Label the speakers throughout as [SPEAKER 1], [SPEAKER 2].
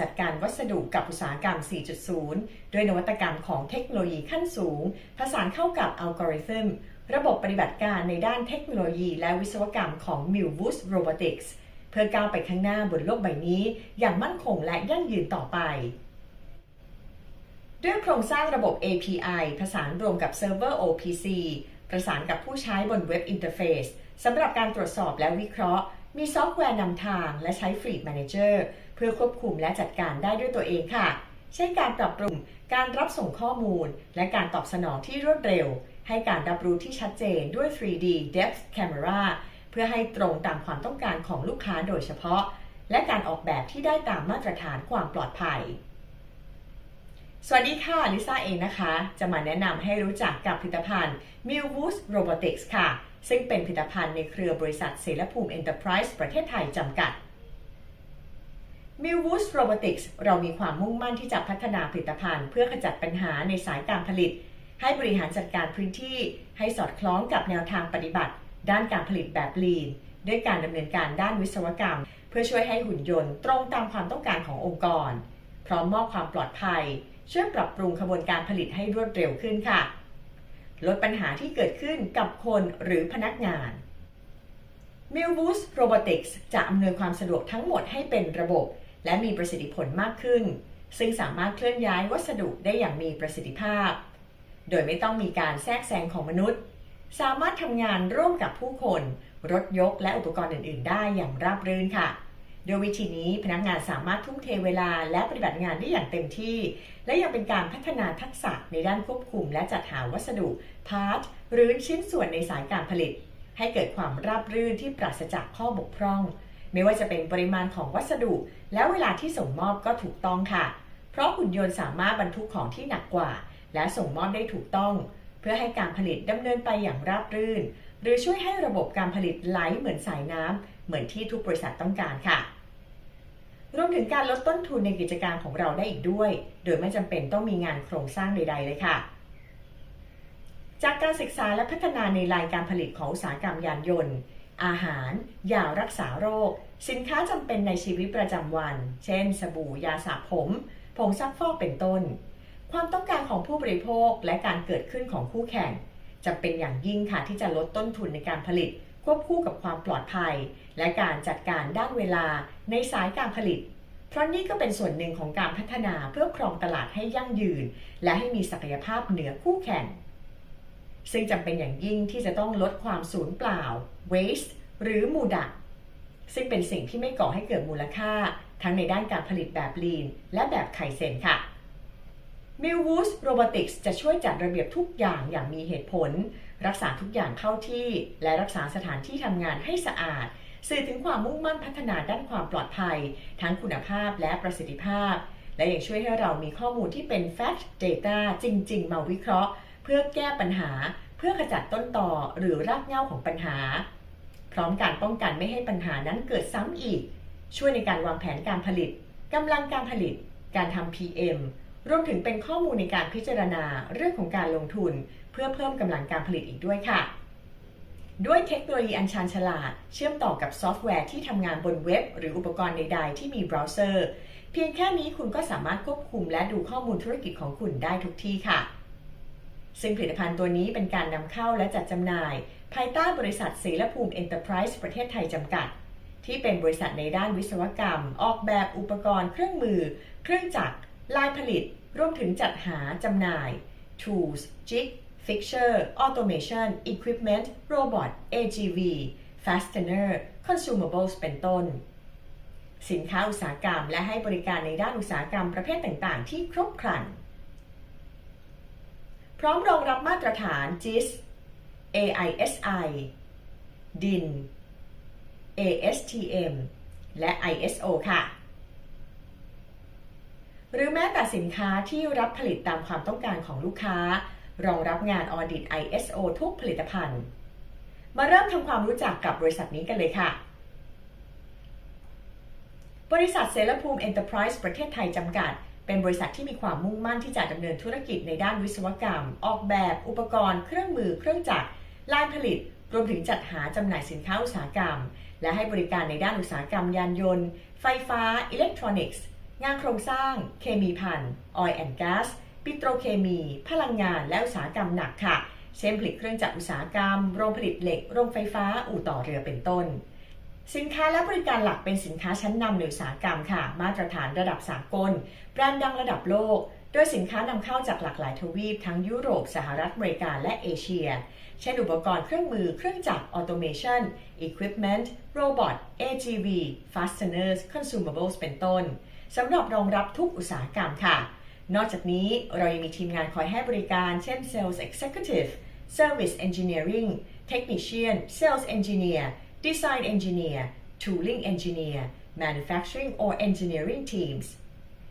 [SPEAKER 1] จัดการวัสดุกับอุตสาหกรรม 4.0 ด้วยนวัตกรรมของเทคโนโลยีขั้นสูง ผสานเข้ากับอัลกอริทึม ระบบปฏิบัติการในด้านเทคโนโลยีและวิศวกรรมของ m i l w o o s Robotics เพื่อก้าวไปข้างหน้าบนโลกใบนี้ อย่างมั่นคงและยั่งยืนต่อไปด้วยโครงสร้างระบบ API ผสานรวมกับเซิร์ฟเวอร์ OPC ประสานกับผู้ใช้บนเว็บอินเทอร์เฟซสำหรับการตรวจสอบและวิเคราะห์ มีซอฟต์แวร์นำทางและใช้ Fleet Manager เพื่อควบคุมและจัดการได้ด้วยตัวเองค่ะ เช่นการปรับปรุงการรับส่งข้อมูล และการตอบสนองที่รวดเร็ว ให้การรับรู้ที่ชัดเจนด้วย 3D Depth Camera เพื่อให้ตรงตามความต้องการของลูกค้าโดยเฉพาะ และการออกแบบที่ได้ตามมาตรฐานความปลอดภัย สวัสดีค่ะลิซ่าเองนะคะ จะมาแนะนำให้รู้จักกับผลิตภัณฑ์ m i l w o o s Robotics ค่ะ ซึ่งเป็นผลิตภัณฑ์ในเครือบริษัทเสรภูมิ Enterprise ประเทศไทยจำกัด m i l w o o s Robotics เรามีความมุ่งมั่นที่จะพัฒนาผลิตภัณฑ์ เพื่อขจัดปัญหาในสายการผลิต ให้บริหารจัดการพื้นที่ให้สอดคล้องกับแนวทางปฏิบัติ ด้านการผลิตแบบ Lean ด้วยการดำเนินการด้านวิศวกรรม เพื่อช่วยให้หุ่นยนต์ตรงตามความต้องการขององค์กร พร้อมมอบความปลอดภัย ช่วยปรับปรุงขบวนการผลิตให้รวดเร็วขึ้นค่ะ ลดปัญหาที่เกิดขึ้นกับคนหรือพนักงาน m i l w o o s Robotics จะอำนวยความสะดวกทั้งหมดให้เป็นระบบ และมีประสิทธิผลมากขึ้น ซึ่งสามารถเคลื่อนย้ายวัสดุได้อย่างมีประสิทธิภาพ โดยไม่ต้องมีการแทรกแซงของมนุษย์ สามารถทำงานร่วมกับผู้คน รถยกและอุปกรณ์อื่น ๆ ได้อย่างราบรื่นค่ะ โดยวิธีนี้พนักงานสามารถทุ่มเทเวลาและปฏิบัติงานได้อย่างเต็มที่ และยังเป็นการพัฒนาทักษะในด้านควบคุม และจัดหาวัสดุพาร์ทหรือชิ้นส่วนในสายการผลิต ให้เกิดความราบรื่นที่ปราศจากข้อบกพร่อง ไม่ว่าจะเป็นปริมาณของวัสดุ และเวลาที่ส่งมอบก็ถูกต้องค่ะ เพราะหุ่นยนต์สามารถบรรทุกของที่หนักกว่า และส่งมอบได้ถูกต้อง เพื่อให้การผลิตดำเนินไปอย่างราบรื่น หรือช่วยให้ระบบการผลิตไหลเหมือนสายน้ำเหมือนที่ทุกบริษัทต้องการค่ะ รวมถึงการลดต้นทุนในกิจการของเราได้อีกด้วย โดยไม่จำเป็นต้องมีงานโครงสร้างใด ๆ เลยค่ะ จากการศึกษาและพัฒนาในรายการผลิตของอุตสาหกรรมยานยนต์ อาหาร ยารักษาโรค สินค้าจำเป็นในชีวิตประจำวัน เช่น สบู่ ยาสระผม ผงซักฟอกเป็นต้น ความต้องการของผู้บริโภคและการเกิดขึ้นของคู่แข่งจะเป็นอย่างยิ่งค่ะที่จะลดต้นทุนในการผลิต ควบคู่กับความปลอดภัย และการจัดการด้านเวลาในสายการผลิต เพราะนี่ก็เป็นส่วนหนึ่งของการพัฒนาเพื่อครองตลาดให้ยั่งยืน และให้มีศักยภาพเหนือคู่แข่ง ซึ่งจำเป็นอย่างยิ่งที่จะต้องลดความสูญเปล่า waste หรือมูดะซึ่งเป็นสิ่งที่ไม่ก่อให้เกิดมูลค่า ทั้งในด้านการผลิตแบบ lean และแบบไคเซนค่ะ m i l w o o s Robotics จะช่วยจัดระเบียบทุกอย่างอย่างมีเหตุผล รักษาทุกอย่างเข้าที่ และรักษาสถานที่ทำงานให้สะอาด สื่อถึงความมุ่งมั่นพัฒนาด้านความปลอดภัย ทั้งคุณภาพและประสิทธิภาพ และยังช่วยให้เรามีข้อมูลที่เป็น Fact Data จริง ๆ มาวิเคราะห์ เพื่อแก้ปัญหา เพื่อขจัดต้นต่อหรือรากเหง้าของปัญหา พร้อมการป้องกันไม่ให้ปัญหานั้นเกิดซ้ำอีก ช่วยในการวางแผนการผลิตกำลังการผลิต การทำ PM รวมถึงเป็นข้อมูลในการพิจารณาเรื่องของการลงทุน เพื่อเพิ่มกำลังการผลิตอีกด้วยค่ะ ด้วยเทคโนโลยีอันชาญฉลาด เชื่อมต่อกับซอฟต์แวร์ที่ทำงานบนเว็บ หรืออุปกรณ์ใด ๆ ที่มีเบราว์เซอร์ เพียงแค่นี้คุณก็สามารถควบคุมและดูข้อมูลธุรกิจของคุณได้ทุกที่ค่ะ ซึ่งผลิตภัณฑ์ตัวนี้เป็นการนำเข้าและจัดจำหน่าย ภายใต้บริษัทเสรภูมิเอ็นเตอร์ไพรส์ประเทศไทยจำกัดที่เป็นบริษัทในด้านวิศวกรรม ออกแบบอุปกรณ์เครื่องมือ เครื่องจักร ลายผลิตรวมถึงจัดหาจำหน่าย tools jig fixture automation equipment robot AGV fastener consumables เป็นต้น สินค้าอุตสาหกรรมและให้บริการในด้านอุตสาหกรรมประเภทต่างๆ ที่ครบครัน พร้อมรองรับมาตรฐาน GIS AISI DIN ASTM และ ISO ค่ะ หรือแม้แต่สินค้าที่รับผลิตตามความต้องการของลูกค้า รองรับงานออดิต ISO ทุกผลิตภัณฑ์ มาเริ่มทำความรู้จักกับบริษัทนี้กันเลยค่ะ บริษัทเซรภูมิเอ็นเตอร์ไพรส์ประเทศไทยจำกัด เป็นบริษัทที่มีความมุ่งมั่นที่จะดำเนินธุรกิจในด้านวิศวกรรม ออกแบบ อุปกรณ์ เครื่องมือ เครื่องจักรลายผลิต รวมถึงจัดหาจำหน่ายสินค้าอุตสาหกรรม และให้บริการในด้านอุตสาหกรรมยานยนต์ ไฟฟ้า อิเล็กทรอนิกส์ งานโครงสร้าง เคมีพันออยล์แอนด์ก๊าซปิโตรเคมี พลังงานและอุตสาหกรรมหนักค่ะ เช่นผลิตเครื่องจักรอุตสาหกรรม โรงผลิตเหล็ก โรงไฟฟ้า อู่ต่อเรือเป็นต้น สินค้าและบริการหลักเป็นสินค้าชั้นนำในอุตสาหกรรมค่ะ มาตรฐานระดับสากล แบรนด์ดังระดับโลก โดยสินค้านำเข้าจากหลากหลายทวีปทั้งยุโรป สหรัฐอเมริกา และเอเชีย เช่นอุปกรณ์เครื่องมือ เครื่องจักรออโตเมชัน equipment robot AGV fasteners consumables เป็นต้น สำหรับรองรับทุกอุตสาหกรรมค่ะ นอกจากนี้เรายังมีทีมงานคอยให้บริการ เช่น Sales Executive Service Engineering Technician Sales Engineer Design Engineer Tooling Engineer Manufacturing or Engineering Teams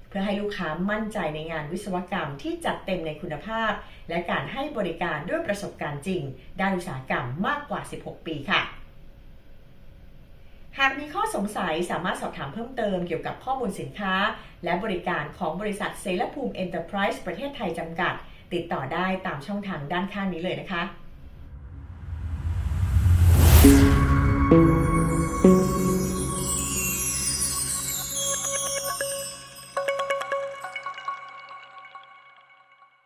[SPEAKER 1] เพื่อให้ลูกค้ามั่นใจในงานวิศวกรรมที่จัดเต็มในคุณภาพ และการให้บริการด้วยประสบการณ์จริงด้านอุตสาหกรรมมากกว่า 16 ปีค่ะากมีข้อสงสัยสามารถสอบถามเพิ่มเติมเกี่ยวกับข้อมูลสินค้า และบริการของบริษัทเซลภูมิเอ็นเตอร์ไพรส์ประเทศไทยจำกัด ติดต่อได้ตามช่องทางด้านข้างนี้เลยนะคะ